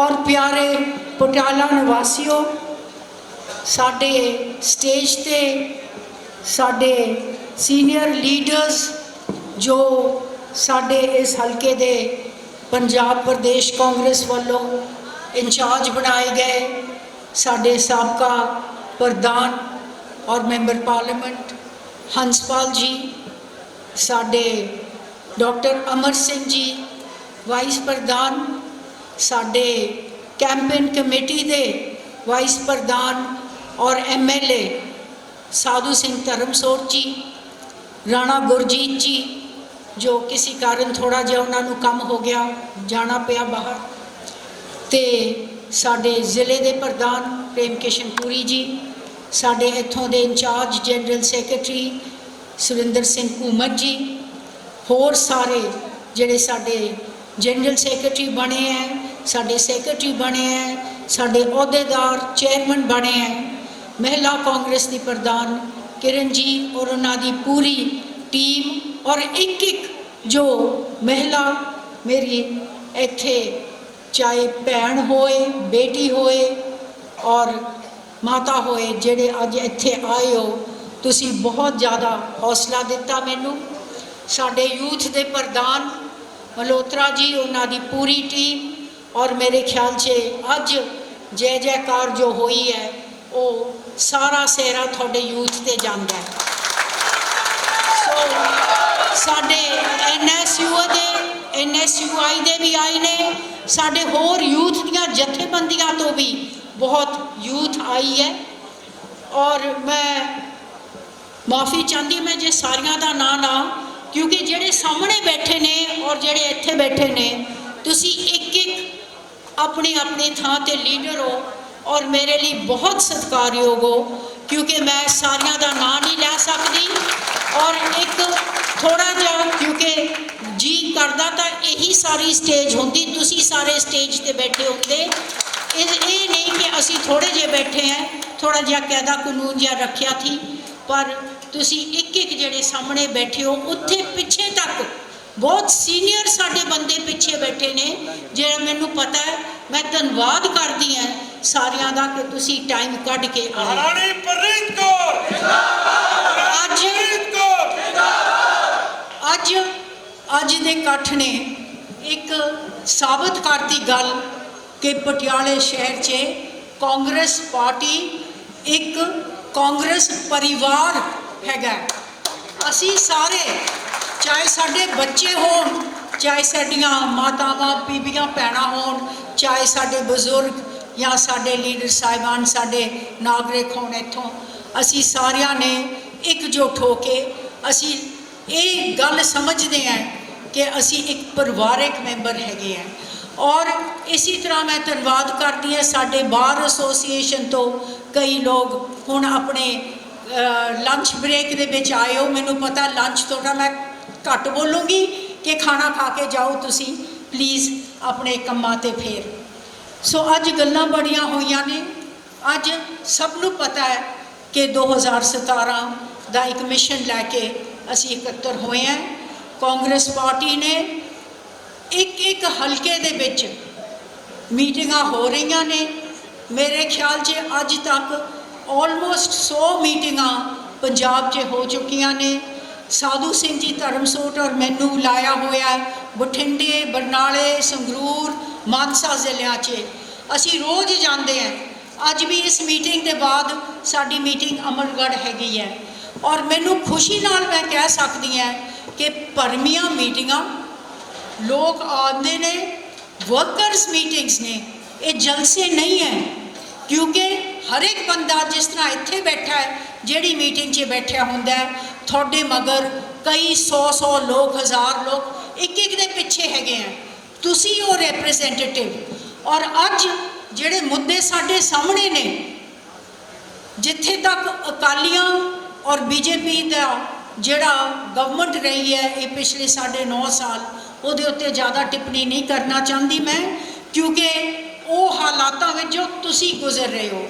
ਔਰ ਪਿਆਰੇ ਪਟਿਆਲਾ ਨਿਵਾਸੀਓ ਸਾਡੇ ਸਟੇਜ ਤੇ ਸਾਡੇ ਸੀਨੀਅਰ ਲੀਡਰਸ ਜੋ ਸਾਡੇ ਇਸ ਹਲਕੇ ਦੇ ਪੰਜਾਬ ਪ੍ਰਦੇਸ਼ ਕਾਂਗਰਸ ਵੱਲੋਂ ਇੰਚਾਰਜ ਬਣਾਏ ਗਏ ਸਾਡੇ ਸਾਬਕਾ ਪ੍ਰਧਾਨ ਔਰ ਮੈਂਬਰ ਪਾਰਲੀਮੈਂਟ ਹੰਸਪਾਲ ਜੀ ਸਾਡੇ ਡਾਕਟਰ ਅਮਰ ਸਿੰਘ ਜੀ ਵਾਈਸ ਪ੍ਰਧਾਨ ਸਾਡੇ ਕੈਂਪੇਨ ਕਮੇਟੀ ਦੇ ਵਾਈਸ ਪ੍ਰਧਾਨ ਔਰ ਐਮਐਲਏ ਸਾਧੂ ਸਿੰਘ ਧਰਮਸੋਤ ਜੀ, ਰਾਣਾ ਗੁਰਜੀਤ ਜੀ, ਜੋ ਕਿਸੇ ਕਾਰਨ ਥੋੜਾ ਜਿਹਾ ਉਹਨਾਂ ਨੂੰ ਕੰਮ ਹੋ ਗਿਆ, ਜਾਣਾ ਪਿਆ ਬਾਹਰ ਤੇ ਸਾਡੇ ਜ਼ਿਲ੍ਹੇ ਦੇ ਪ੍ਰਧਾਨ ਪ੍ਰੇਮ ਕਿਸ਼ਨ ਪੁਰੀ ਜੀ, ਸਾਡੇ ਇੱਥੋਂ ਦੇ incharge general secretary Surinder Singh Ghumat ji, ਹੋਰ ਸਾਰੇ ਜਿਹੜੇ ਸਾਡੇ ਜਨਰਲ ਸੈਕਟਰੀ ਬਣੇ ਹੈ ਸਾਡੇ ਸੈਕਟਰੀ ਬਣੇ ਹੈ ਸਾਡੇ ਅਹੁਦੇਦਾਰ ਚੇਅਰਮੈਨ ਬਣੇ ਹੈ ਮਹਿਲਾ ਕਾਂਗਰਸ ਦੀ ਪ੍ਰਧਾਨ ਕਿਰਨ ਜੀ ਔਰ ਉਹਨਾਂ ਦੀ ਪੂਰੀ ਟੀਮ ਔਰ ਇੱਕ ਇੱਕ ਜੋ ਮਹਿਲਾ ਮੇਰੀ ਇੱਥੇ ਚਾਹੇ ਭੈਣ ਹੋਏ, ਬੇਟੀ ਹੋਏ ਔਰ ਮਾਤਾ ਹੋਏ, ਜਿਹੜੇ ਅੱਜ ਇੱਥੇ ਆਏ ਹੋ, ਤੁਸੀਂ ਬਹੁਤ ਜ਼ਿਆਦਾ ਹੌਸਲਾ ਦਿੱਤਾ ਮੈਨੂੰ। ਸਾਡੇ ਯੂਥ ਦੇ ਪ੍ਰਧਾਨ ਮਲਹੋਤਰਾ ਜੀ, ਉਹਨਾਂ ਦੀ ਪੂਰੀ ਟੀਮ ਔਰ ਮੇਰੇ ਖਿਆਲ 'ਚ ਅੱਜ ਜੈ ਜੈਕਾਰ ਜੋ ਹੋਈ ਹੈ, ਉਹ ਸਾਰਾ ਸੇਰਾ ਤੁਹਾਡੇ ਯੂਥ ਤੇ ਜਾਂਦਾ ਹੈ। ਸੋ ਸਾਡੇ ਐਨਐਸਯੂ ਦੇ ਐਨਐਸਯੂਆਈ ਦੇ ਵੀ ਆਏ ਨੇ, ਸਾਡੇ ਹੋਰ ਯੂਥ ਦੀਆਂ ਜਥੇਬੰਦੀਆਂ ਤੋਂ ਵੀ ਬਹੁਤ ਯੂਥ ਆਈ ਹੈ। ਔਰ ਮੈਂ ਮਾਫੀ ਚਾਹੁੰਦੀ ਮੈਂ ਜੇ ਸਾਰੀਆਂ ਦਾ ਨਾਂ ਨਾ ਕਿਉਂਕਿ ਜਿਹੜੇ ਸਾਹਮਣੇ ਬੈਠੇ ਨੇ ਔਰ ਜਿਹੜੇ ਇੱਥੇ ਬੈਠੇ ਨੇ, ਤੁਸੀਂ ਇੱਕ ਇੱਕ ਆਪਣੀ ਆਪਣੀ ਥਾਂ ਤੇ ਲੀਡਰ ਹੋ ਔਰ ਮੇਰੇ ਲਈ ਬਹੁਤ ਸਤਿਕਾਰਯੋਗ ਹੋ, ਕਿਉਂਕਿ ਮੈਂ ਸਾਰਿਆਂ ਦਾ ਨਾਂ ਨਹੀਂ ਲੈ ਸਕਦੀ ਔਰ ਇੱਕ ਥੋੜਾ ਜਿਹਾ ਕਿਉਂਕਿ ਜੀ ਕਰਦਾ ਤਾਂ ਇਹੀ ਸਾਰੀ ਸਟੇਜ ਹੁੰਦੀ, ਤੁਸੀਂ ਸਾਰੇ ਸਟੇਜ ਤੇ ਬੈਠੇ ਹੁੰਦੇ। ਇਹ ਇਹ ਨਹੀਂ ਕਿ ਅਸੀਂ ਥੋੜੇ ਜਿਹੇ ਬੈਠੇ ਆ ਥੋੜਾ ਜਿਹਾ ਕਾਇਦਾ ਕਾਨੂੰਨ ਜਿਹਾ ਰੱਖਿਆ ਥੀ ਪਰ ਤੁਸੀਂ ਇੱਕ ਇੱਕ ਜਿਹੜੇ ਸਾਹਮਣੇ ਬੈਠੇ ਹੋ, ਉੱਥੇ ਪਿੱਛੇ ਤੱਕ ਬਹੁਤ ਸੀਨੀਅਰ ਸਾਡੇ ਬੰਦੇ ਪਿੱਛੇ ਬੈਠੇ ਨੇ, ਜਿਹੜਾ ਮੈਨੂੰ ਪਤਾ ਹੈ ਮੈਂ ਧੰਨਵਾਦ ਕਰਦੀ ਹਾਂ ਸਾਰਿਆਂ ਦਾ ਕਿ ਤੁਸੀਂ ਟਾਈਮ ਕੱਢ ਕੇ ਆਏ। ਮਹਾਰਾਣੀ ਪ੍ਰਨੀਤ ਕੌਰ। ਅੱਜ ਪ੍ਰਨੀਤ ਕੌਰ। ਅੱਜ ਅੱਜ ਦੇ ਇਕੱਠ ਨੇ ਇੱਕ ਸਾਬਤ ਕਰਤੀ ਗੱਲ ਕਿ ਪਟਿਆਲੇ ਸ਼ਹਿਰ 'ਚ ਕਾਂਗਰਸ ਪਾਰਟੀ ਇੱਕ ਕਾਂਗਰਸ ਪਰਿਵਾਰ ਹੈਗਾ। ਅਸੀਂ ਸਾਰੇ ਚਾਹੇ ਸਾਡੇ ਬੱਚੇ ਹੋਣ ਚਾਹੇ ਸਾਡੀਆਂ ਮਾਤਾਵਾਂ, ਬੀਬੀਆਂ, ਭੈਣਾਂ ਹੋਣ, ਚਾਹੇ ਸਾਡੇ ਬਜ਼ੁਰਗ ਜਾਂ ਸਾਡੇ ਲੀਡਰ ਸਾਹਿਬਾਨ, ਸਾਡੇ ਨਾਗਰਿਕ ਹੋਣ ਇੱਥੋਂ, ਅਸੀਂ ਸਾਰਿਆਂ ਨੇ ਇਕਜੁੱਟ ਹੋ ਕੇ ਅਸੀਂ ਇਹ ਗੱਲ ਸਮਝਦੇ ਹਾਂ ਕਿ ਅਸੀਂ ਇੱਕ ਪਰਿਵਾਰਕ ਮੈਂਬਰ ਹੈਗੇ ਆ ਔਰ ਇਸੇ ਤਰ੍ਹਾਂ ਮੈਂ ਧੰਨਵਾਦ ਕਰਦੀ ਹਾਂ ਸਾਡੇ ਬਾਰ ਐਸੋਸੀਏਸ਼ਨ ਤੋਂ ਕਈ ਲੋਕ ਹੁਣ ਆਪਣੇ ਲੰਚ ਬ੍ਰੇਕ ਦੇ ਵਿੱਚ ਆਏ ਹੋ। ਮੈਨੂੰ ਪਤਾ ਲੰਚ ਤੋਂ ਤੁਹਾਡਾ ਮੈਂ ਘੱਟ ਬੋਲੂੰਗੀ। ਕਿ ਖਾਣਾ ਖਾ ਕੇ ਜਾਓ ਤੁਸੀਂ ਪਲੀਜ਼ ਆਪਣੇ ਕੰਮਾਂ ਤੇ ਫੇਰ। ਸੋ ਅੱਜ ਗੱਲਾਂ ਬੜੀਆਂ ਹੋਈਆਂ ਨੇ। ਅੱਜ ਸਭ ਨੂੰ ਪਤਾ ਹੈ ਕਿ 2017 ਦਾ ਇੱਕ ਮਿਸ਼ਨ ਲੈ ਕੇ ਅਸੀਂ ਇਕੱਤਰ ਹੋਏ ਹਾਂ। ਕਾਂਗਰਸ ਪਾਰਟੀ ਨੇ ਇੱਕ ਇੱਕ ਹਲਕੇ ਦੇ ਵਿੱਚ ਮੀਟਿੰਗਾਂ ਹੋ ਰਹੀਆਂ ਨੇ। ਮੇਰੇ ਖਿਆਲ 'ਚ ਅੱਜ ਤੱਕ ਆਲਮੋਸਟ 100 ਮੀਟਿੰਗਾਂ ਪੰਜਾਬ 'ਚ ਹੋ ਚੁੱਕੀਆਂ ਨੇ। ਸਾਧੂ ਸਿੰਘ ਜੀ ਧਰਮਸੋਟ ਔਰ ਮੈਨੂੰ ਲਾਇਆ ਹੋਇਆ ਬਠਿੰਡੇ, ਬਰਨਾਲੇ, ਸੰਗਰੂਰ, ਮਾਨਸਾ ਜ਼ਿਲ੍ਹਿਆਂ 'ਚ। ਅਸੀਂ ਰੋਜ਼ ਜਾਂਦੇ ਹਾਂ। ਅੱਜ ਵੀ ਇਸ ਮੀਟਿੰਗ ਦੇ ਬਾਅਦ ਸਾਡੀ ਮੀਟਿੰਗ ਅਮਰਗੜ੍ਹ ਹੈਗੀ ਹੈ। ਔਰ ਮੈਨੂੰ ਖੁਸ਼ੀ ਨਾਲ ਮੈਂ ਕਹਿ ਸਕਦੀ ਹਾਂ ਕਿ ਭਰਮੀਆਂ ਮੀਟਿੰਗਾਂ, ਲੋਕ ਆਉਂਦੇ ਨੇ ਵਰਕਰਸ ਮੀਟਿੰਗਸ ਨੇ। ਇਹ ਜਲਸੇ ਨਹੀਂ ਹੈ। ਕਿਉਂਕਿ ਹਰ ਇੱਕ ਬੰਦਾ ਜਿਸ ਤਰ੍ਹਾਂ ਇੱਥੇ ਬੈਠਾ ਹੈ ਜਿਹੜੀ ਮੀਟਿੰਗ 'ਚ ਬੈਠਿਆ ਹੁੰਦਾ ਤੁਹਾਡੇ ਮਗਰ ਕਈ 100 100 ਲੋਕ, ਹਜ਼ਾਰ ਲੋਕ ਇੱਕ ਇੱਕ ਦੇ ਪਿੱਛੇ ਹੈਗੇ ਆ। ਤੁਸੀਂ ਉਹ ਰਿਪਰੈਜ਼ੈਂਟੇਟਿਵ ਔਰ ਅੱਜ ਜਿਹੜੇ ਮੁੱਦੇ ਸਾਡੇ ਸਾਹਮਣੇ ਨੇ, ਜਿੱਥੇ ਤੱਕ ਅਕਾਲੀਆਂ ਔਰ ਬੀਜੇਪੀ ਦਾ ਜਿਹੜਾ ਗਵਰਨਮੈਂਟ ਰਹੀ ਹੈ, ਇਹ ਪਿਛਲੇ ਸਾਡੇ 9 ਸਾਲ, ਉਹਦੇ ਉੱਤੇ ਜ਼ਿਆਦਾ ਟਿੱਪਣੀ ਨਹੀਂ ਕਰਨਾ ਚਾਹੁੰਦੀ ਮੈਂ, ਕਿਉਂਕਿ ਉਹ ਹਾਲਾਤਾਂ ਵਿੱਚ ਜੋ ਤੁਸੀਂ ਗੁਜ਼ਰ ਰਹੇ ਹੋ।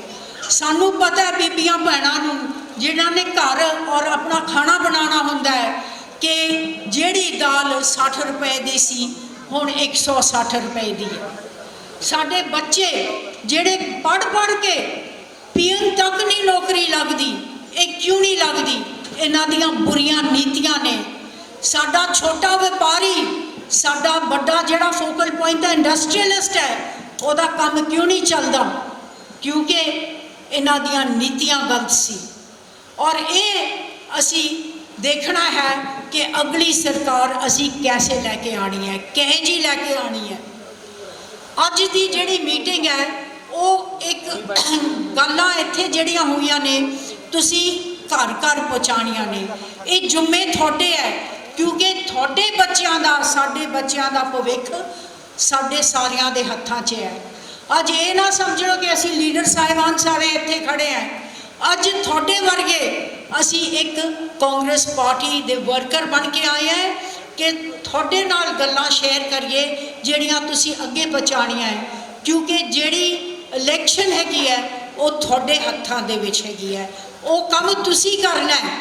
ਸਾਨੂੰ ਪਤਾ ਬੀਬੀਆਂ ਭੈਣਾਂ ਨੂੰ ਜਿਨ੍ਹਾਂ ਨੇ ਘਰ ਔਰ ਆਪਣਾ ਖਾਣਾ ਬਣਾਉਣਾ ਹੁੰਦਾ ਹੈ, ਕਿ ਜਿਹੜੀ ਦਾਲ 60 ਰੁਪਏ ਦੀ ਸੀ, ਹੁਣ 160 ਰੁਪਏ ਦੀ ਹੈ। ਸਾਡੇ ਬੱਚੇ ਜਿਹੜੇ ਪੜ ਪੜ ਕੇ ਪੀਣ ਤੱਕ ਨਹੀਂ ਨੌਕਰੀ ਲੱਗਦੀ, ਇਹ ਕਿਉਂ ਨਹੀਂ ਲੱਗਦੀ? ਇਹਨਾਂ ਦੀਆਂ ਬੁਰੀਆਂ ਨੀਤੀਆਂ ਨੇ। ਸਾਡਾ ਛੋਟਾ ਵਪਾਰੀ, ਸਾਡਾ ਵੱਡਾ ਜਿਹੜਾ ਫੋਕਲ ਪੁਆਇੰਟ ਹੈ, ਇੰਡਸਟਰੀਅਲਿਸਟ ਹੈ, ਉਹਦਾ ਕੰਮ ਕਿਉਂ ਨਹੀਂ ਚੱਲਦਾ? ਕਿਉਂਕਿ ਇਹਨਾਂ ਦੀਆਂ ਨੀਤੀਆਂ ਗਲਤ ਸੀ। ਔਰ ਇਹ ਅਸੀਂ ਦੇਖਣਾ ਹੈ ਕਿ ਅਗਲੀ ਸਰਕਾਰ ਅਸੀਂ ਕੈਸੇ ਲੈ ਕੇ ਆਣੀ ਹੈ, ਕਿਹੇ ਜੀ ਲੈ ਕੇ ਆਣੀ ਹੈ। ਅੱਜ ਦੀ ਜਿਹੜੀ ਮੀਟਿੰਗ ਹੈ, ਉਹ ਇੱਕ ਗੱਲਾਂ ਇੱਥੇ ਜਿਹੜੀਆਂ ਹੋਈਆਂ ਨੇ, ਤੁਸੀਂ ਘਰ ਘਰ ਪਹੁੰਚਾਣੀਆਂ ਨੇ। ਇਹ ਜੁਮੇ ਤੁਹਾਡੇ ਹੈ, ਕਿਉਂਕਿ ਤੁਹਾਡੇ ਬੱਚਿਆਂ ਦਾ, ਸਾਡੇ ਬੱਚਿਆਂ ਦਾ ਭਵਿੱਖ ਸਾਡੇ ਸਾਰਿਆਂ ਦੇ ਹੱਥਾਂ 'ਚ ਹੈ। ਅੱਜ ਇਹ ਨਾ ਸਮਝੋ ਕਿ ਅਸੀਂ ਲੀਡਰ ਸਾਹਿਬਾਨ ਸਾਰੇ ਇੱਥੇ ਖੜੇ ਆ ਅੱਜ ਤੁਹਾਡੇ ਵਰਗੇ ਅਸੀਂ ਇੱਕ ਕਾਂਗਰਸ ਪਾਰਟੀ ਦੇ ਵਰਕਰ ਬਣ ਕੇ ਆਏ ਆ ਕਿ ਤੁਹਾਡੇ ਨਾਲ ਗੱਲਾਂ ਸ਼ੇਅਰ ਕਰੀਏ, ਜਿਹੜੀਆਂ ਤੁਸੀਂ ਅੱਗੇ ਪਹੁੰਚਾਣੀਆਂ ਹੈ। ਕਿਉਂਕਿ ਜਿਹੜੀ ਇਲੈਕਸ਼ਨ ਹੈਗੀ ਹੈ, ਉਹ ਤੁਹਾਡੇ ਹੱਥਾਂ ਦੇ ਵਿੱਚ ਹੈਗੀ ਹੈ। ਉਹ ਕੰਮ ਤੁਸੀਂ ਕਰਨਾ ਹੈ।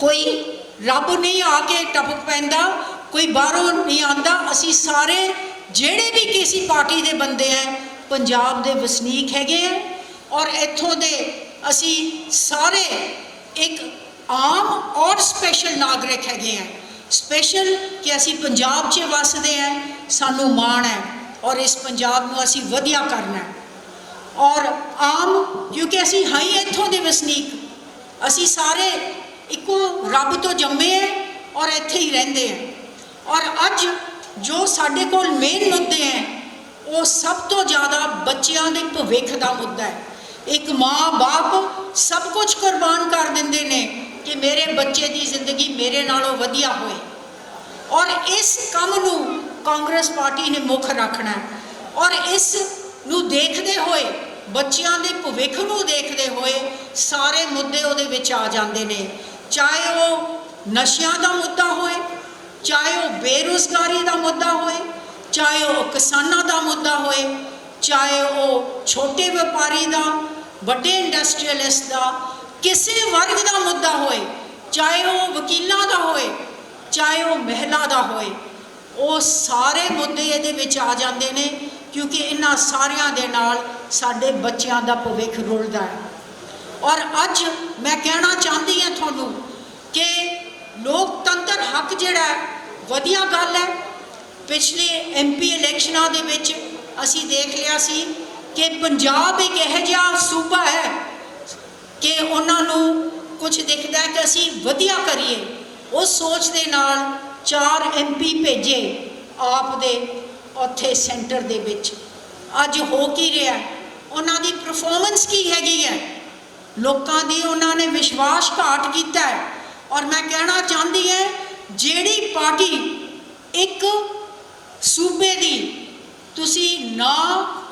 ਕੋਈ ਰੱਬ ਨਹੀਂ ਆ ਕੇ ਟਪਕ ਪੈਂਦਾ, ਕੋਈ ਬਾਹਰੋਂ ਨਹੀਂ ਆਂਦਾ ਅਸੀਂ ਸਾਰੇ ਜਿਹੜੇ ਵੀ ਕਿਸੇ ਪਾਰਟੀ ਦੇ ਬੰਦੇ ਆ ਪੰਜਾਬ ਦੇ ਵਸਨੀਕ ਹੈਗੇ ਆ ਔਰ ਇੱਥੋਂ ਦੇ ਅਸੀਂ ਸਾਰੇ ਇੱਕ ਆਮ ਔਰ ਸਪੈਸ਼ਲ ਨਾਗਰਿਕ ਹੈਗੇ ਆ। ਸਪੈਸ਼ਲ ਕਿ ਅਸੀਂ ਪੰਜਾਬ 'ਚ ਵਸਦੇ ਆ, ਸਾਨੂੰ ਮਾਣ ਹੈ ਔਰ ਇਸ ਪੰਜਾਬ ਨੂੰ ਅਸੀਂ ਵਧੀਆ ਕਰਨਾ ਔਰ ਆਮ, ਕਿਉਂਕਿ ਅਸੀਂ ਹਾਂ ਇੱਥੋਂ ਦੇ ਵਸਨੀਕ, ਅਸੀਂ ਸਾਰੇ ਇੱਕੋ ਰੱਬ ਤੋਂ ਜੰਮੇ ਹੈ ਔਰ ਇੱਥੇ ਹੀ ਰਹਿੰਦੇ ਹੈ ਔਰ ਅੱਜ ਜੋ ਸਾਡੇ ਕੋਲ ਮੇਨ ਮੁੱਦੇ ਹੈ ਉਹ ਸਭ ਤੋਂ ਜ਼ਿਆਦਾ ਬੱਚਿਆਂ ਦੇ ਭਵਿੱਖ ਦਾ ਮੁੱਦਾ ਹੈ। ਇੱਕ ਮਾਂ-ਬਾਪ ਸਭ ਕੁਝ ਕੁਰਬਾਨ ਕਰ ਦਿੰਦੇ ਨੇ ਕਿ ਮੇਰੇ ਬੱਚੇ ਦੀ ਜ਼ਿੰਦਗੀ ਮੇਰੇ ਨਾਲੋਂ ਵਧੀਆ ਹੋਏ। ਔਰ ਇਸ ਕੰਮ ਨੂੰ ਕਾਂਗਰਸ ਪਾਰਟੀ ਨੇ ਮੁੱਖ ਰੱਖਣਾ ਔਰ ਇਸ ਨੂੰ ਦੇਖਦੇ ਹੋਏ, ਬੱਚਿਆਂ ਦੇ ਭਵਿੱਖ ਨੂੰ ਦੇਖਦੇ ਹੋਏ ਸਾਰੇ ਮੁੱਦੇ ਉਹਦੇ ਵਿੱਚ ਆ ਜਾਂਦੇ ਨੇ। ਚਾਹੇ ਉਹ ਨਸ਼ਿਆਂ ਦਾ ਮੁੱਦਾ ਹੋਏ, ਚਾਹੇ ਉਹ ਬੇਰੁਜ਼ਗਾਰੀ ਦਾ ਮੁੱਦਾ ਹੋਏ, ਚਾਹੇ ਉਹ ਕਿਸਾਨਾਂ ਦਾ ਮੁੱਦਾ ਹੋਏ ਚਾਹੇ ਉਹ ਛੋਟੇ ਵਪਾਰੀ ਦਾ, ਵੱਡੇ ਇੰਡਸਟਰੀਅਲਿਸਟ ਦਾ, ਕਿਸੇ ਵਰਗ ਦਾ ਮੁੱਦਾ ਹੋਏ, ਚਾਹੇ ਉਹ ਵਕੀਲਾਂ ਦਾ ਹੋਏ, ਚਾਹੇ ਉਹ ਮਹਿਲਾ ਦਾ ਹੋਏ, ਉਹ ਸਾਰੇ ਮੁੱਦੇ ਇਹਦੇ ਵਿੱਚ ਆ ਜਾਂਦੇ ਨੇ ਕਿਉਂਕਿ ਇਹਨਾਂ ਸਾਰਿਆਂ ਦੇ ਨਾਲ ਸਾਡੇ ਬੱਚਿਆਂ ਦਾ ਭਵਿੱਖ ਰੁਲਦਾ ਹੈ। ਔਰ ਅੱਜ ਮੈਂ ਕਹਿਣਾ ਚਾਹੁੰਦੀ ਹਾਂ ਤੁਹਾਨੂੰ ਕਿ ਲੋਕਤੰਤਰ ਹੱਕ ਜਿਹੜਾ ਵਧੀਆ ਗੱਲ ਹੈ। ਪਿਛਲੇ ਐਮਪੀ ਇਲੈਕਸ਼ਨਾਂ ਦੇ ਵਿੱਚ ਅਸੀਂ ਦੇਖ ਲਿਆ ਸੀ ਕਿ ਪੰਜਾਬ ਇੱਕ ਇਹੋ ਜਿਹਾ ਸੂਬਾ ਹੈ ਕਿ ਉਹਨਾਂ ਨੂੰ ਕੁਝ ਦਿਖਦਾ ਕਿ ਅਸੀਂ ਵਧੀਆ ਕਰੀਏ। ਉਸ ਸੋਚ ਦੇ ਨਾਲ ਚਾਰ ਐਮਪੀ ਭੇਜੇ ਆਪ ਦੇ ਉੱਥੇ ਸੈਂਟਰ ਦੇ ਵਿੱਚ। ਅੱਜ ਹੋ ਕੀ ਰਿਹਾ? ਉਹਨਾਂ ਦੀ ਪਰਫਾਰਮੈਂਸ ਕੀ ਹੈਗੀ ਹੈ? ਲੋਕਾਂ ਦੀ ਉਹਨਾਂ ਨੇ ਵਿਸ਼ਵਾਸ ਘਾਟ ਕੀਤਾ ਹੈ। ਔਰ ਮੈਂ ਕਹਿਣਾ ਚਾਹੁੰਦੀ ਹੈ, ਜਿਹੜੀ ਪਾਰਟੀ ਇੱਕ ਸੂਬੇ ਦੀ ਤੁਸੀਂ ਨਾ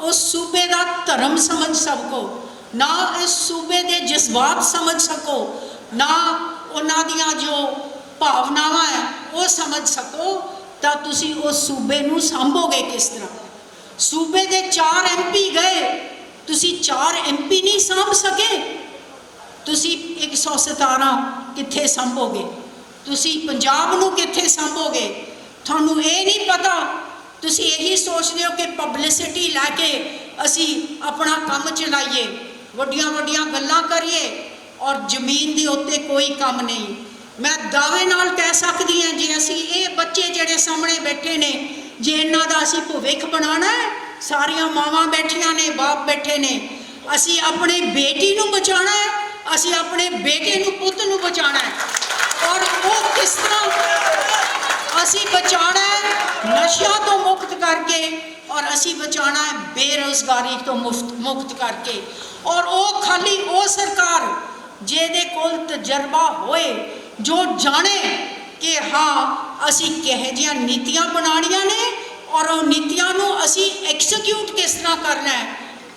ਉਸ ਸੂਬੇ ਦਾ ਧਰਮ ਸਮਝ ਸਕੋ, ਨਾ ਇਸ ਸੂਬੇ ਦੇ ਜਜ਼ਬਾਤ ਸਮਝ ਸਕੋ, ਨਾ ਉਹਨਾਂ ਦੀਆਂ ਜੋ ਭਾਵਨਾਵਾਂ ਹੈ, ਉਹ ਸਮਝ ਸਕੋ, ਤਾਂ ਤੁਸੀਂ ਉਸ ਸੂਬੇ ਨੂੰ ਸੰਭੋਗੇ ਕਿਸ ਤਰ੍ਹਾਂ? ਸੂਬੇ ਦੇ 4 ਐਮਪੀ ਗਏ, ਤੁਸੀਂ 4 ਐਮਪੀ ਨਹੀਂ ਸੰਭ ਸਕੇ? ਤੁਸੀਂ 117 ਕਿੱਥੇ ਸੰਭੋਗੇ? ਤੁਸੀਂ ਪੰਜਾਬ ਨੂੰ ਕਿੱਥੇ ਸੰਭੋਗੇ? ਤੁਹਾਨੂੰ ਇਹ ਨਹੀਂ ਪਤਾ ਤੁਸੀਂ ਇਹੀ ਸੋਚਦੇ ਹੋ ਕਿ ਪਬਲਿਸਿਟੀ ਲੈ ਕੇ ਅਸੀਂ ਆਪਣਾ ਕੰਮ ਚਲਾਈਏ, ਵੱਡੀਆਂ ਵੱਡੀਆਂ ਗੱਲਾਂ ਕਰੀਏ ਔਰ ਜ਼ਮੀਨ ਦੇ ਉੱਤੇ ਕੋਈ ਕੰਮ ਨਹੀਂ। ਮੈਂ ਦਾਅਵੇ ਨਾਲ ਕਹਿ ਸਕਦੀ ਹਾਂ ਜੇ ਅਸੀਂ ਇਹ ਬੱਚੇ ਜਿਹੜੇ ਸਾਹਮਣੇ ਬੈਠੇ ਨੇ, ਜੇ ਇਹਨਾਂ ਦਾ ਅਸੀਂ ਭਵਿੱਖ ਬਣਾਉਣਾ ਹੈ, ਸਾਰੀਆਂ ਮਾਵਾਂ ਬੈਠੀਆਂ ਨੇ, ਬਾਪ ਬੈਠੇ ਨੇ, ਅਸੀਂ ਆਪਣੇ ਬੇਟੀ ਨੂੰ ਬਚਾਉਣਾ ਹੈ, ਅਸੀਂ ਆਪਣੇ ਬੇਟੇ ਨੂੰ ਪੁੱਤ ਨੂੰ ਬਚਾਉਣਾ ਹੈ। ਔਰ ਉਹ ਕਿਸ ਤਰ੍ਹਾਂ ਅਸੀਂ ਬਚਾਉਣਾ ਨਸ਼ਿਆਂ ਤੋਂ ਮੁਕਤ ਕਰਕੇ ਔਰ ਅਸੀਂ ਬਚਾਉਣਾ ਹੈ ਬੇਰੋਜ਼ਗਾਰੀ ਤੋਂ ਮੁਫਤ, ਮੁਕਤ ਕਰਕੇ। ਔਰ ਉਹ ਖਾਲੀ ਉਹ ਸਰਕਾਰ ਜਿਹਦੇ ਕੋਲ ਤਜਰਬਾ ਹੋਏ, ਜੋ ਜਾਣੇ ਕਿ ਹਾਂ, ਅਸੀਂ ਕਿਹੋ ਜਿਹੀਆਂ ਨੀਤੀਆਂ ਬਣਾਉਣੀਆਂ ਨੇ ਔਰ ਉਹ ਨੀਤੀਆਂ ਨੂੰ ਅਸੀਂ ਐਕਸੀਕਿਊਟ ਕਿਸ ਤਰ੍ਹਾਂ ਕਰਨਾ ਹੈ,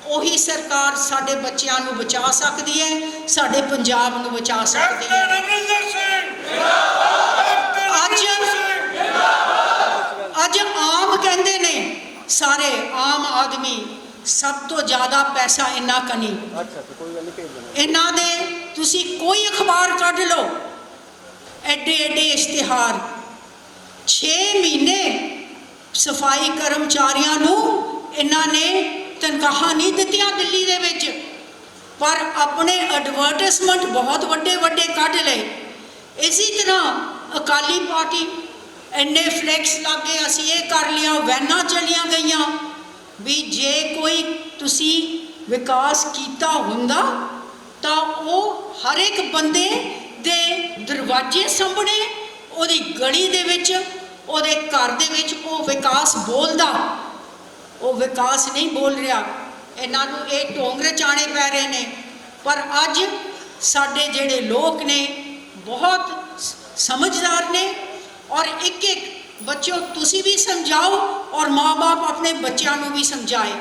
ਉਹੀ ਸਰਕਾਰ ਸਾਡੇ ਬੱਚਿਆਂ ਨੂੰ ਬਚਾ ਸਕਦੀ ਹੈ, ਸਾਡੇ ਪੰਜਾਬ ਨੂੰ ਬਚਾ ਸਕਦੀ ਹੈ ਕੈਪਟਨ ਅਮਰਿੰਦਰ ਸਿੰਘ ਜਿੰਦਾਬਾਦ ਅੱਜ ਅੱਜ ਆਮ ਕਹਿੰਦੇ ਨੇ ਸਾਰੇ ਆਮ ਆਦਮੀ ਸਭ ਤੋਂ ਜ਼ਿਆਦਾ ਪੈਸਾ ਇੰਨਾ ਕਨੀ ਅੱਛਾ ਕੋਈ ਗੱਲ ਨਹੀਂ ਭੇਜ ਦੇਣਾ ਇਹਨਾਂ ਦੇ ਤੁਸੀਂ ਕੋਈ ਅਖਬਾਰ ਕੱਢ ਲਓ। ਐਡੇ ਐਡੇ ਇਸ਼ਤਿਹਾਰ। 6 ਮਹੀਨੇ ਸਫ਼ਾਈ ਕਰਮਚਾਰੀਆਂ ਨੂੰ ਇਹਨਾਂ ਨੇ ਤਨਖਾਹਾਂ ਨਹੀਂ ਦਿੱਤੀਆਂ ਦਿੱਲੀ ਦੇ ਵਿੱਚ। ਪਰ ਆਪਣੇ ਐਡਵਰਟਾਈਜ਼ਮੈਂਟ ਬਹੁਤ ਵੱਡੇ ਵੱਡੇ ਕੱਢ ਲਏ। ਇਸੇ ਤਰ੍ਹਾਂ ਅਕਾਲੀ ਪਾਰਟੀ ਇੰਨੇ ਫਲੈਕਸ ਲੱਗੇ ਅਸੀਂ ਇਹ ਕਰ ਲਿਆ ਵੈਨਾਂ ਚਲੀਆਂ ਗਈਆਂ। ਵੀ ਜੇ ਕੋਈ ਤੁਸੀਂ ਵਿਕਾਸ ਕੀਤਾ ਹੁੰਦਾ, ਤਾਂ ਉਹ ਹਰ ਇੱਕ ਬੰਦੇ ਦੇ ਦਰਵਾਜ਼ੇ ਸਾਹਮਣੇ, ਉਹਦੀ ਗਲੀ ਦੇ ਵਿੱਚ, ਉਹਦੇ ਘਰ ਦੇ ਵਿੱਚ ਉਹ ਵਿਕਾਸ ਬੋਲਦਾ। ਉਹ ਵਿਕਾਸ ਨਹੀਂ ਬੋਲ ਰਿਹਾ। ਇਹਨਾਂ ਨੂੰ ਇਹ ਢੋਂਗ ਰਚਾਣੇ ਪੈ ਰਹੇ ਨੇ। ਪਰ ਅੱਜ ਸਾਡੇ ਜਿਹੜੇ ਲੋਕ ਨੇ, ਬਹੁਤ ਸ- ਸਮਝਦਾਰ ਨੇ ਔਰ ਇੱਕ ਇੱਕ ਬੱਚੋ ਤੁਸੀਂ ਵੀ ਸਮਝਾਓ ਔਰ ਮਾਪੇ ਆਪਣੇ ਬੱਚਿਆਂ ਨੂੰ ਵੀ ਸਮਝਾਏ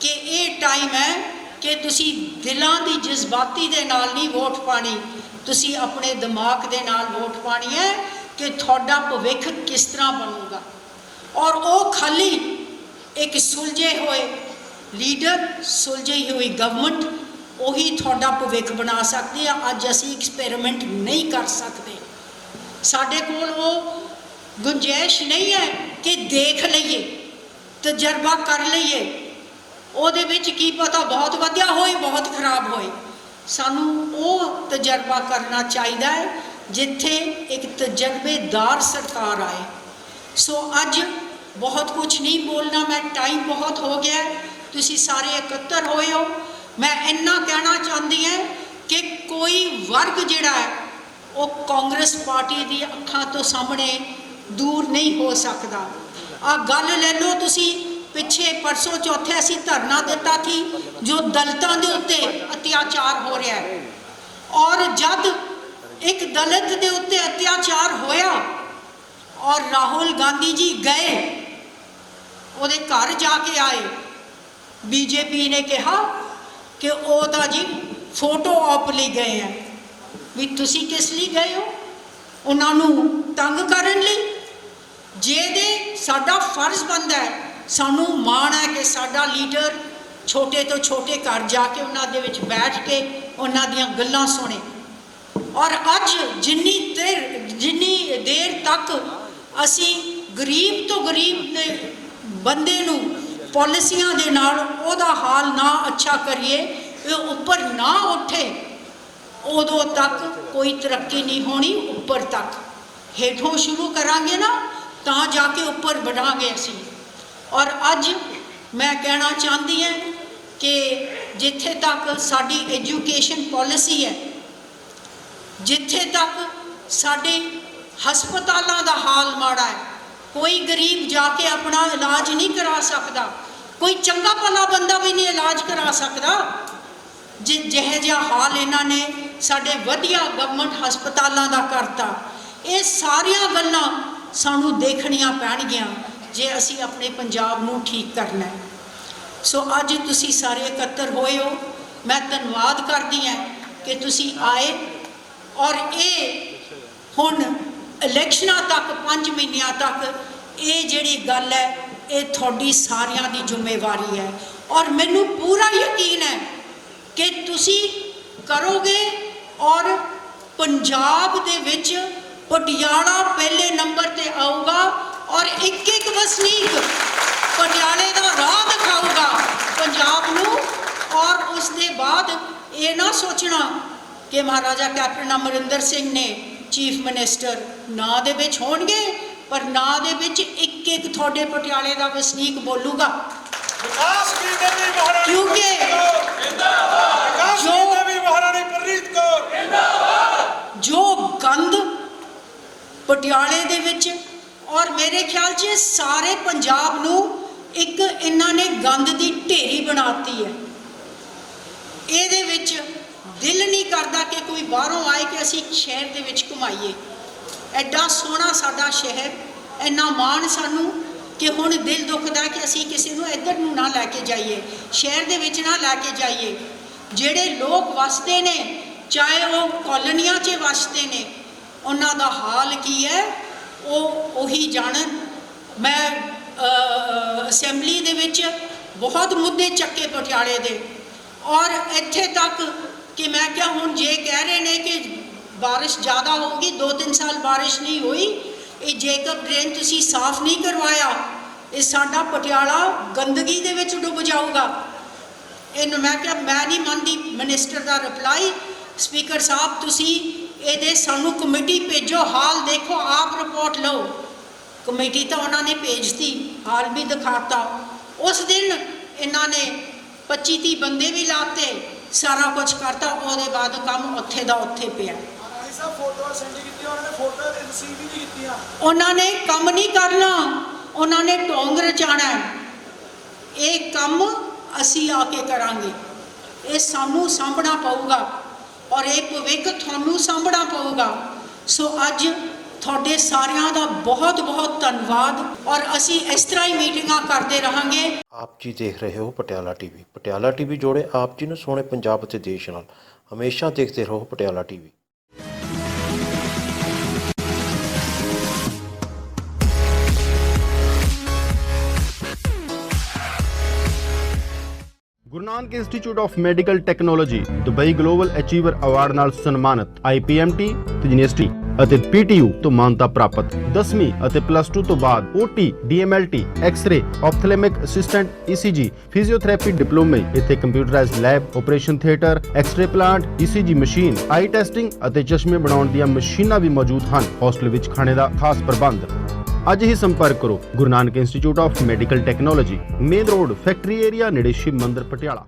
ਕਿ ਇਹ ਟਾਈਮ ਹੈ ਕਿ ਤੁਸੀਂ ਦਿਲਾਂ ਦੀ ਜਜ਼ਬਾਤੀ ਦੇ ਨਾਲ ਨਹੀਂ ਵੋਟ ਪਾਣੀ। ਤੁਸੀਂ ਆਪਣੇ ਦਿਮਾਗ ਦੇ ਨਾਲ ਵੋਟ ਪਾਣੀ ਹੈ ਕਿ ਤੁਹਾਡਾ ਭਵਿੱਖ ਕਿਸ ਤਰ੍ਹਾਂ ਬਣੂਗਾ। ਔਰ ਉਹ ਖਾਲੀ ਇੱਕ ਸੁਲਝੇ ਹੋਏ ਲੀਡਰ, ਸੁਲਝੀ ਹੋਈ ਗਵਰਨਮੈਂਟ ਉਹੀ ਤੁਹਾਡਾ ਭਵਿੱਖ ਬਣਾ ਸਕਦੀ ਆ। ਅੱਜ ਅਸੀਂ ਐਕਸਪੈਰੀਮੈਂਟ ਨਹੀਂ ਕਰ ਸਕਦੇ। ਸਾਡੇ ਕੋਲ ਉਹ ਗੁੰਜਾਇਸ਼ ਨਹੀਂ ਹੈ ਕਿ ਦੇਖ ਲਈਏ, ਤਜਰਬਾ ਕਰ ਲਈਏ। ਉਹਦੇ ਵਿੱਚ ਕੀ ਪਤਾ ਬਹੁਤ ਵਧੀਆ ਹੋਏ, ਬਹੁਤ ਖਰਾਬ ਹੋਏ। ਸਾਨੂੰ ਉਹ ਤਜਰਬਾ ਕਰਨਾ ਚਾਹੀਦਾ ਹੈ, ਜਿੱਥੇ ਇੱਕ ਤਜਰਬੇਦਾਰ ਸਰਕਾਰ ਆਏ। ਸੋ ਅੱਜ ਬਹੁਤ ਕੁਝ ਨਹੀਂ ਬੋਲਣਾ, ਮੈਂ ਟਾਈਮ ਬਹੁਤ ਹੋ ਗਿਆ ਤੁਸੀਂ ਸਾਰੇ ਇਕੱਤਰ ਹੋਏ ਹੋ। ਮੈਂ ਇੰਨਾ ਕਹਿਣਾ ਚਾਹੁੰਦੀ ਹਾਂ ਕਿ ਕੋਈ ਵਰਗ ਜਿਹੜਾ ਹੈ, ਉਹ ਕਾਂਗਰਸ ਪਾਰਟੀ ਦੀ ਅੱਖਾਂ ਤੋਂ ਸਾਹਮਣੇ ਦੂਰ ਨਹੀਂ ਹੋ ਸਕਦਾ। ਆ ਗੱਲ ਲੈ ਲਓ ਤੁਸੀਂ, ਪਿੱਛੇ ਪਰਸੋਂ ਚੌਥੇ ਅਸੀਂ ਧਰਨਾ ਦਿੱਤਾ ਸੀ, ਜੋ ਦਲਤਾਂ ਦੇ ਉੱਤੇ ਅਤਿਆਚਾਰ ਹੋ ਰਿਹਾ ਹੈ। ਔਰ ਜਦ ਇੱਕ ਦਲਿਤ ਦੇ ਉੱਤੇ ਅਤਿਆਚਾਰ ਹੋਇਆ, ਔਰ ਰਾਹੁਲ ਗਾਂਧੀ ਜੀ ਗਏ, ਉਹਦੇ ਘਰ ਜਾ ਕੇ ਆਏ, ਬੀਜੇਪੀ ਨੇ ਕਿਹਾ ਕਿ ਉਹ ਤਾਂ ਜੀ ਫੋਟੋ ਆਪ ਲਈ ਗਏ ਆ ਵੀ ਤੁਸੀਂ ਕਿਸ ਲਈ ਗਏ ਹੋ? ਉਹਨਾਂ ਨੂੰ ਤੰਗ ਕਰਨ ਲਈ? ਜਿਹਦੇ ਸਾਡਾ ਫਰਜ਼ ਬਣਦਾ ਹੈ, ਸਾਨੂੰ ਮਾਣ ਹੈ ਕਿ ਸਾਡਾ ਲੀਡਰ ਛੋਟੇ ਤੋਂ ਛੋਟੇ ਘਰ ਜਾ ਕੇ ਉਹਨਾਂ ਦੇ ਵਿੱਚ ਬੈਠ ਕੇ ਉਹਨਾਂ ਦੀਆਂ ਗੱਲਾਂ ਸੁਣੇ। ਔਰ ਅੱਜ ਜਿੰਨੀ ਦੇਰ ਜਿੰਨੀ ਦੇਰ ਤੱਕ ਅਸੀਂ ਗਰੀਬ ਤੋਂ ਗਰੀਬ ਦੇ ਬੰਦੇ ਨੂੰ ਪਾਲਿਸੀਆਂ ਦੇ ਨਾਲ ਉਹਦਾ ਹਾਲ ਨਾ ਅੱਛਾ ਕਰੀਏ, ਇਹ ਉੱਪਰ ਨਾ ਉੱਠੇ, ਉਦੋਂ ਤੱਕ ਕੋਈ ਤਰੱਕੀ ਨਹੀਂ ਹੋਣੀ, ਉੱਪਰ ਤੱਕ। ਹੇਠੋਂ ਸ਼ੁਰੂ ਕਰਾਂਗੇ ਨਾ ਤਾਂ ਜਾ ਕੇ ਉੱਪਰ ਵਧਾਂਗੇ ਅਸੀਂ। ਔਰ ਅੱਜ ਮੈਂ ਕਹਿਣਾ ਚਾਹੁੰਦੀ ਹਾਂ ਕਿ ਜਿੱਥੇ ਤੱਕ ਸਾਡੀ ਐਜੂਕੇਸ਼ਨ ਪਾਲਿਸੀ ਹੈ, ਜਿੱਥੇ ਤੱਕ ਸਾਡੇ ਹਸਪਤਾਲਾਂ ਦਾ ਹਾਲ ਮਾੜਾ ਹੈ, ਕੋਈ ਗਰੀਬ ਜਾ ਕੇ ਆਪਣਾ ਇਲਾਜ ਨਹੀਂ ਕਰਾ ਸਕਦਾ, ਕੋਈ ਚੰਗਾ ਭਲਾ ਬੰਦਾ ਵੀ ਨਹੀਂ ਇਲਾਜ ਕਰਾ ਸਕਦਾ। ਜਿ, ਜਿਹੇ ਜਿਹਾ ਹਾਲ ਇਹਨਾਂ ਨੇ ਸਾਡੇ ਵਧੀਆ ਗਵਰਨਮੈਂਟ ਹਸਪਤਾਲਾਂ ਦਾ ਕਰਤਾ। ਇਹ ਸਾਰੀਆਂ ਗੱਲਾਂ ਸਾਨੂੰ ਦੇਖਣੀਆਂ ਪੈਣਗੀਆਂ ਜੇ ਅਸੀਂ ਆਪਣੇ ਪੰਜਾਬ ਨੂੰ ਠੀਕ ਕਰਨਾ ਹੈ। ਸੋ ਅੱਜ ਤੁਸੀਂ ਸਾਰੇ ਇਕੱਤਰ ਹੋਏ ਹੋ। ਮੈਂ ਧੰਨਵਾਦ ਕਰਦੀ ਹਾਂ ਕਿ ਤੁਸੀਂ ਆਏ ਔਰ ਇਹ ਹੁਣ ਇਲੈਕਸ਼ਨਾਂ ਤੱਕ 5 ਮਹੀਨਿਆਂ ਤੱਕ ਇਹ ਜਿਹੜੀ ਗੱਲ ਹੈ, ਇਹ ਤੁਹਾਡੀ ਸਾਰਿਆਂ ਦੀ ਜ਼ਿੰਮੇਵਾਰੀ ਹੈ। ਔਰ ਮੈਨੂੰ ਪੂਰਾ ਯਕੀਨ ਹੈ ਕਿ ਤੁਸੀਂ ਕਰੋਗੇ ਔਰ ਪੰਜਾਬ ਦੇ ਵਿੱਚ ਪਟਿਆਲਾ ਪਹਿਲੇ ਨੰਬਰ ਤੇ ਆਊਗਾ ਔਰ ਇੱਕ ਇੱਕ ਵਸਨੀਕ ਪਟਿਆਲੇ ਦਾ ਰਾਹ ਦਿਖਾਊਗਾ ਪੰਜਾਬ ਨੂੰ ਔਰ ਉਸ ਦੇ ਬਾਅਦ ਇਹ ਨਾ ਸੋਚਣਾ ਕਿ ਮਹਾਰਾਜਾ ਕੈਪਟਨ ਅਮਰਿੰਦਰ ਸਿੰਘ ਨੇ ਚੀਫ ਮਿਨਿਸਟਰ ਨਾਂ ਦੇ ਵਿੱਚ ਹੋਣਗੇ ਪਰ ਨਾਂ ਦੇ ਵਿੱਚ ਇੱਕ ਇੱਕ ਤੁਹਾਡੇ ਪਟਿਆਲੇ ਦਾ ਵਸਨੀਕ ਬੋਲੂਗਾ। ਵਿਕਾਸ ਕੀ ਦੇਵੀ ਮਹਾਰਾਣੀ ਕਿਉਂਕਿ ਪ੍ਰਨੀਤ ਕੌਰ। ਵਿਕਾਸ ਕੀ ਜੋ- ਦੇਵੀ ਮਹਾਰਾਣੀ ਪ੍ਰਨੀਤ ਕੌਰ। ਜੋ ਗੰਦ ਪਟਿਆਲੇ ਦੇ ਵਿੱਚ। ਔਰ ਮੇਰੇ ਖਿਆਲ 'ਚ ਸਾਰੇ ਪੰਜਾਬ ਨੂੰ ਇੱਕ ਇਹਨਾਂ ਨੇ ਗੰਦ ਦੀ ਢੇਰੀ ਬਣਾਤੀ ਹੈ। ਇਹਦੇ ਵਿੱਚ ਦਿਲ ਨਹੀਂ ਕਰਦਾ ਕਿ ਕੋਈ ਬਾਹਰੋਂ ਆਏ ਕਿ ਅਸੀਂ ਸ਼ਹਿਰ ਦੇ ਵਿੱਚ ਘੁਮਾਈਏ। ਐਡਾ ਸੋਹਣਾ ਸਾਡਾ ਸ਼ਹਿਰ ਇੰਨਾ ਮਾਣ ਸਾਨੂੰ ਕਿ ਹੁਣ ਦਿਲ ਦੁਖਦਾ ਕਿ ਅਸੀਂ ਕਿਸੇ ਨੂੰ ਇੱਧਰ ਨੂੰ ਨਾ ਲੈ ਕੇ ਜਾਈਏ, ਸ਼ਹਿਰ ਦੇ ਵਿੱਚ ਨਾ ਲੈ ਕੇ ਜਾਈਏ। ਜਿਹੜੇ ਲੋਕ ਵਸਦੇ ਨੇ, ਚਾਹੇ ਉਹ ਕਾਲੋਨੀਆਂ 'ਚ ਵਸਦੇ ਨੇ ਉਹਨਾਂ ਦਾ ਹਾਲ ਕੀ ਹੈ? ਉਹ ਉਹੀ ਜਾਣਨ। ਮੈਂ ਅਸੈਂਬਲੀ ਦੇ ਵਿੱਚ ਬਹੁਤ ਮੁੱਦੇ ਚੱਕੇ ਪਟਿਆਲੇ ਦੇ। ਔਰ ਇੱਥੇ ਤੱਕ ਕਿ ਮੈਂ ਕਿਹਾ ਹੁਣ ਜੇ ਕਹਿ ਰਹੇ ਨੇ ਕਿ ਬਾਰਿਸ਼ ਜ਼ਿਆਦਾ ਹੋਊਗੀ 2-3 ਸਾਲ ਬਾਰਿਸ਼ ਨਹੀਂ ਹੋਈ, ਇਹ ਜੇਕਬ ਡਰੇਨ ਤੁਸੀਂ ਸਾਫ਼ ਨਹੀਂ ਕਰਵਾਇਆ, ਇਹ ਸਾਡਾ ਪਟਿਆਲਾ ਗੰਦਗੀ ਦੇ ਵਿੱਚ ਡੁੱਬ ਜਾਊਗਾ। ਇਹਨੂੰ ਮੈਂ ਕਿਹਾ, ਮੈਂ ਨਹੀਂ ਮੰਨਦੀ ਮਿਨਿਸਟਰ ਦਾ ਰਿਪਲਾਈ ਸਪੀਕਰ ਸਾਹਿਬ, ਤੁਸੀਂ ਇਹਦੇ ਸਾਨੂੰ ਕਮੇਟੀ ਭੇਜੋ ਹਾਲ ਦੇਖੋ ਆਪ ਰਿਪੋਰਟ ਲਓ। ਕਮੇਟੀ ਤਾਂ ਉਹਨਾਂ ਨੇ ਭੇਜਤੀ ਹਾਲ ਵੀ ਦਿਖਾਤਾ। ਉਸ ਦਿਨ ਇਹਨਾਂ ਨੇ 25 30 ਬੰਦੇ ਵੀ ਲਾਤੇ ਸਾਰਾ ਕੁਝ ਕਰਤਾ ਉਹਦੇ ਬਾਅਦ ਕੰਮ ਉੱਥੇ ਦਾ ਉੱਥੇ ਪਿਆ। ਉਹਨਾਂ ਨੇ ਕੰਮ ਨਹੀਂ ਕਰਨਾ ਉਹਨਾਂ ਨੇ ਢੋਂਗ ਰਚਾਣਾ ਹੈ। ਇਹ ਕੰਮ ਅਸੀਂ ਆ ਕੇ ਕਰਾਂਗੇ। ਇਹ ਸਾਨੂੰ ਸਾਂਭਣਾ ਪਊਗਾ। ਔਰ ਇਹ ਭਵਿੱਖ ਤੁਹਾਨੂੰ ਸਾਂਭਣਾ ਪਊਗਾ। ਸੋ ਅੱਜ ਤੁਹਾਡੇ ਸਾਰਿਆਂ ਦਾ ਬਹੁਤ ਬਹੁਤ ਧੰਨਵਾਦ। ਔਰ ਅਸੀਂ ਇਸ ਤਰ੍ਹਾਂ ਹੀ ਮੀਟਿੰਗਾਂ ਕਰਦੇ ਰਹਾਂਗੇ। ਆਪ ਜੀ ਦੇਖ ਰਹੇ ਹੋ ਪਟਿਆਲਾ ਟੀਵੀ। ਪਟਿਆਲਾ ਟੀਵੀ ਜੋੜੇ ਆਪ ਜੀ ਨੂੰ ਸੋਹਣੇ ਪੰਜਾਬ ਅਤੇ ਦੇਸ਼ ਨਾਲ। ਹਮੇਸ਼ਾ ਦੇਖਦੇ ਰਹੋ Patiala TV. Guru Nanak institute of medical technology Dubai global achiever award ਨਾਲ ਸਨਮਾਨਿਤ IPMT ਤੇ ਯੂਨੀਵਰਸਿਟੀ ਅਤੇ PTU ਤੋਂ ਮਾਨਤਾ ਪ੍ਰਾਪਤ। 10ਵੀਂ ਅਤੇ ਪਲੱਸ 2 ਤੋਂ ਬਾਅਦ OT DMLT x-ray ophthalmic assistant ECG physiotherapy ਡਿਪਲੋਮੇ ਇੱਥੇ computerised lab operation theatre x-ray plant ECG machine eye testing ਅਤੇ ਚਸ਼ਮੇ ਬਣਾਉਣ ਦੀਆਂ ਮਸ਼ੀਨਾਂ ਵੀ ਮੌਜੂਦ ਹਨ। ਹੌਸਟਲ ਵਿੱਚ ਖਾਣੇ ਦਾ ਖਾਸ ਪ੍ਰਬੰਧ ਅੱਜ ਹੀ ਸੰਪਰਕ ਕਰੋ Guru Nanak institute of medical technology main road factory area ਨੇੜੇ ਸ਼ਿਵ ਮੰਦਿਰ ਪਟਿਆਲਾ।